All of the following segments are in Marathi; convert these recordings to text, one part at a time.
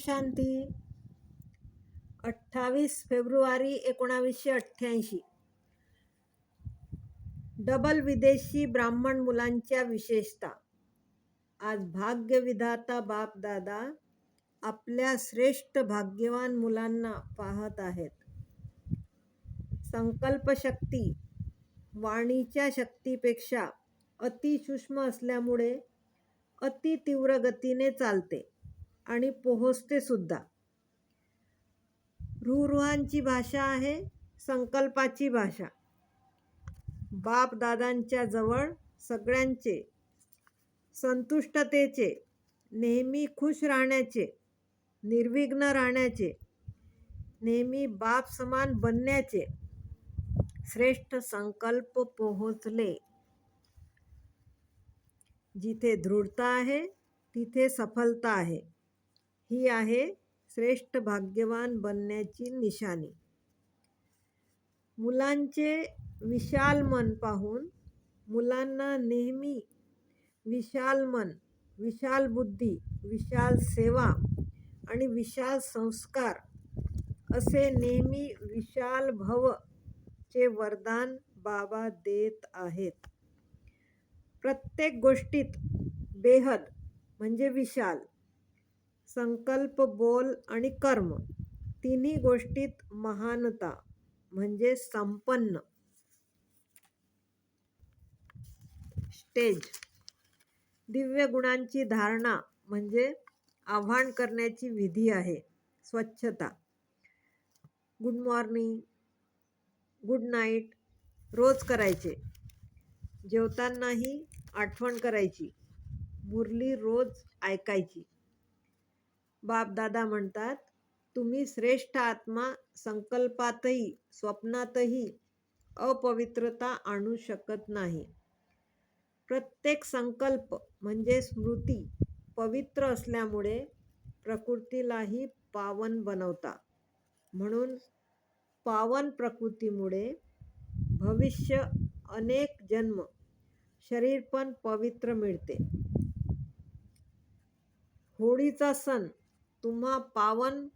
शांती. अठ्ठावीस फेब्रुवारी एकोणावीसशे अठ्ठ्याऐंशी. डबल विदेशी ब्राह्मण मुलांच्या विशेषता. आज भाग्यविधाता बाप दादा आपल्या श्रेष्ठ भाग्यवान मुलांना पाहत आहेत. संकल्पशक्ती वाणीच्या शक्तीपेक्षा अतिसूक्ष्म असल्यामुळे अति तीव्र गतीने चालते. आणि पोहोचतेसुद्धा रुरुहांची भाषा आहे संकल्पाची भाषा. बापदादांच्या जवळ सगळ्यांचे संतुष्टतेचे नेहमी खुश राहण्याचे निर्विघ्न राहण्याचे नेहमी बाप समान बनण्याचे श्रेष्ठ संकल्प पोहोचले. जिथे दृढता आहे तिथे सफलता आहे. ही आहे श्रेष्ठ भाग्यवान बनण्याची निशाणी. मुलांचे विशाल मन पाहून मुलांना नेहमी विशाल मन विशाल बुद्धी विशाल सेवा आणि विशाल संस्कार असे नेहमी विशाल भव चे वरदान बाबा देत आहेत. प्रत्येक गोष्टीत बेहद म्हणजे विशाल संकल्प बोल आणि कर्म. तिन्ही गोष्टीत महानता म्हणजे संपन्न. स्टेज. दिव्य गुणांची धारणा म्हणजे आव्हान करण्याची विधी आहे. स्वच्छता. गुड मॉर्निंग गुड नाईट रोज करायचे. जेवतानाही आठवण करायची. मुरली रोज ऐकायची. बापदादा म्हणतात तुम्ही श्रेष्ठ आत्मा संकल्पातही स्वप्नातही अपवित्रता आणू शकत नाही. प्रत्येक संकल्प म्हणजे स्मृती पवित्र असल्यामुळे प्रकृतीलाही पावन बनवता म्हणून पावन प्रकृतीमुळे भविष्य अनेक जन्म शरीर पण पवित्र मिळते. होळीचा सण तुम्हा पावन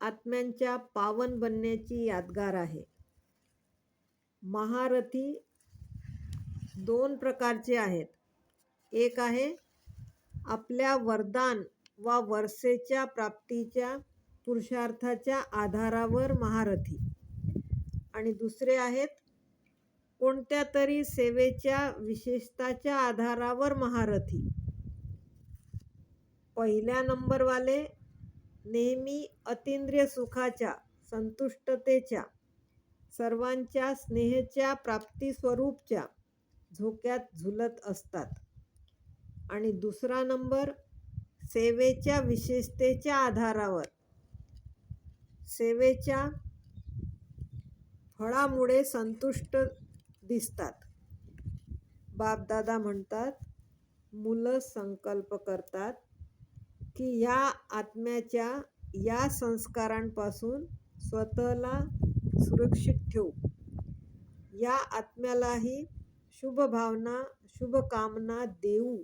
आत्म्यांच्या पावन बनण्याची यादगार आहे. महारथी दोन प्रकारचे आहेत. एक आहे आपल्या वरदान वा वर्षेच्या प्राप्तीच्या पुरुषार्थाच्या आधारावर महारथी. आणि दुसरे आहेत कोणत्या तरी सेवेच्या विशेषताच्या आधारावर महारथी. पहिल्या नंबरवाले नेहमी अतिंद्रिय सुखाच्या संतुष्टतेच्या सर्वांच्या स्नेहच्या प्राप्तीस्वरूपच्या झोक्यात झुलत असतात. आणि दुसरा नंबर सेवेच्या विशेषतेच्या आधारावर. सेवेच्या फळामुळे संतुष्ट दिसतात. बापदादा म्हणतात मुलं संकल्प करतात. की या आत्म्याच्या या संस्कारांपासून स्वतःला सुरक्षित ठेवू. या आत्म्यालाही शुभभावना शुभकामना देऊ.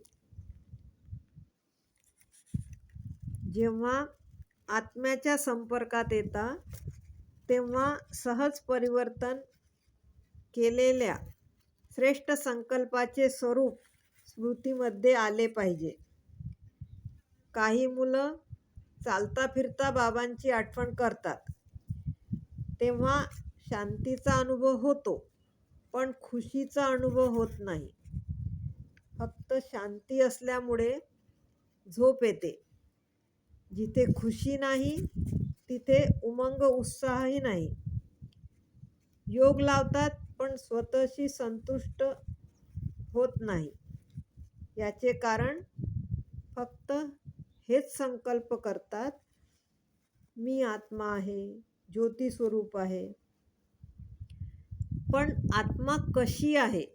जेव्हा आत्म्याच्या संपर्कात येता तेव्हा सहज परिवर्तन केलेल्या श्रेष्ठ संकल्पाचे स्वरूप स्मृतीमध्ये आले पाहिजे. काही मुलं चालता फिरता बाबांची आठवण करतात. तेव्हा शांतीचा अनुभव होतो पण खुशीचा अनुभव होत नाही. फक्त शांती असल्यामुळे झोप येते. जिथे खुशी नाही तिथे उमंग उत्साहही नाही. योग लावतात पण स्वतःशी संतुष्ट होत नाही. याचे कारण फक्त हेच संकल्प करतात. मी आत्मा आहे ज्योती स्वरूप आहे. पण आत्मा कशी आहे?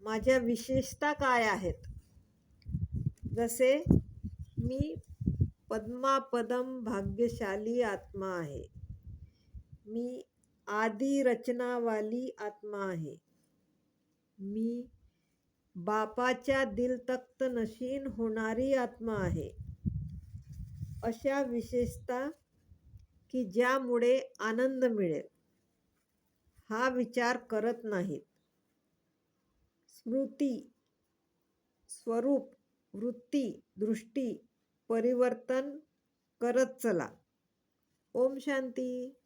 माझ्या विशेषता काय आहेत? जसे मी पद्मापदम भाग्यशाली आत्मा आहे. मी आदि रचनावाली आत्मा आहे. मी बापाच्या दिल तख्त नशीन होणारी आत्मा आहे. अशा विशेषता की ज्यामुळे आनंद मिळेल. हा विचार करत नाहीत. स्मृती स्वरूप वृत्ती दृष्टी परिवर्तन करत चला. ओम शांती.